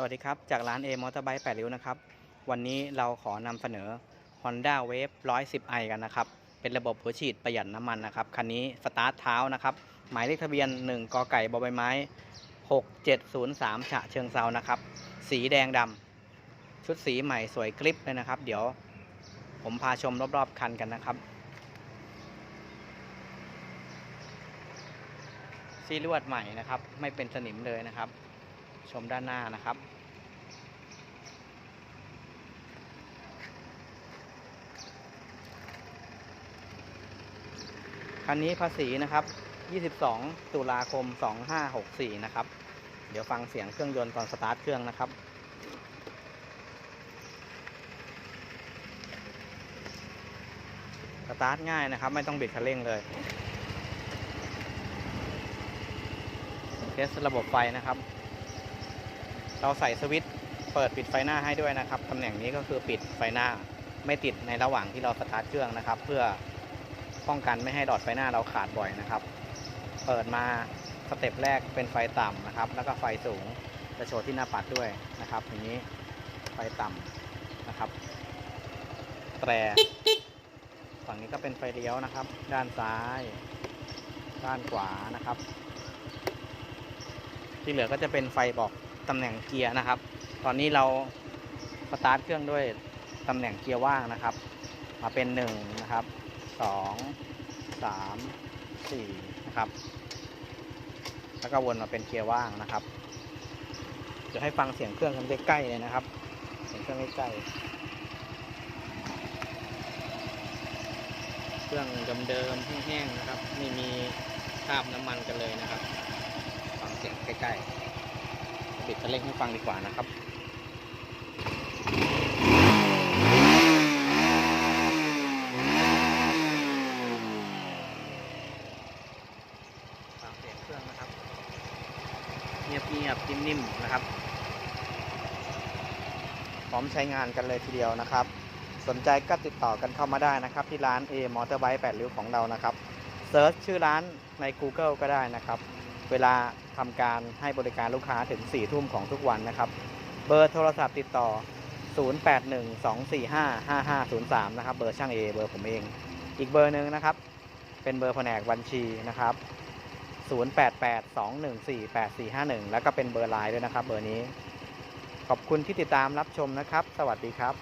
สวัสดีครับ จากร้าน A Motorbike 8ริ้วนะครับ วันนี้เราขอนำเสนอ Honda Wave 110i กันนะครับ เป็นระบบหัวฉีดประหยัดน้ำมันนะครับ คันนี้สตาร์ทเท้านะครับ หมายเลขทะเบียน 1กไก่บใบไม้ 6703 ฉะเชิงเซานะครับ สีแดงดำชุดสีใหม่สวยกริปเลยนะครับ เดี๋ยวผมพาชมรอบๆคันกันนะครับซีลวดใหม่นะครับ ไม่เป็นสนิมเลยนะครับ ชมด้านหน้านะครับ คันนี้ภาษีนะครับ 22 ตุลาคม 2564 นะครับ เดี๋ยวฟังเสียงเครื่องยนต์ตอนสตาร์ทเครื่องนะครับสตาร์ทง่ายนะครับ ไม่ต้องบิดคันเร่งเลยเทสระบบไฟนะครับ เราใส่สวิตช์เปิดปิดไฟหน้าให้ด้วยนะครับตำแหน่งนี้ก็คือปิดไฟหน้าไม่ติดในระหว่างที่เราสตาร์ทเครื่องนะครับ เพื่อป้องกันไม่ให้ดอดไฟหน้าเราขาดบ่อยนะครับ เปิดมาสเต็ปแรกเป็นไฟต่ำนะครับ แล้วก็ไฟสูงจะโชว์ที่หน้าปัดด้วยนะครับอย่างนี้ไฟต่ำนะครับแตรฝั่งนี้ก็เป็นไฟเลี้ยวนะครับ ด้านซ้าย ด้านขวานะครับ ที่เหลือก็จะเป็นไฟบอก ตำแหน่งเกียร์นะครับ ตอนนี้เราสตาร์ทเครื่องด้วยตำแหน่งเกียร์ว่างนะครับ มาเป็นหนึ่งนะครับสองสามสี่นะครับแล้วก็วนมาเป็นเกียร์ว่างนะครับเดี๋ยวให้ฟังเสียงเครื่องกันใกล้ๆเลยนะครับ เสียงเครื่องใกล้ๆเครื่องเดิมๆแห้งๆนะครับ ไม่มีคราบน้ำมันกันเลยนะครับ ฟังเสียงใกล้ๆ ปิดคันเร่งให้ฟังดีกว่านะครับฟังเสียงเครื่องนะครับ เงียบๆนิ่มๆนะครับ พร้อมใช้งานกันเลยทีเดียวนะครับ สนใจก็ติดต่อกันเข้ามาได้นะครับ ที่ร้าน A Motorbike 8ริ้วของเรานะครับเซิร์ชชื่อร้านใน Google ก็ได้นะครับ เวลาทำการให้บริการลูกค้าถึง 4 ทุ่มของทุกวันนะครับ เบอร์โทรศัพท์ติดต่อ 0812455503 นะครับ เบอร์ช่าง A เบอร์ผมเอง อีกเบอร์หนึ่งนะครับ เป็นเบอร์แผนกบัญชีนะครับ 0882148451 แล้วก็เป็นเบอร์ไลน์ด้วยนะครับ เบอร์นี้ ขอบคุณที่ติดตามรับชมนะครับ สวัสดีครับ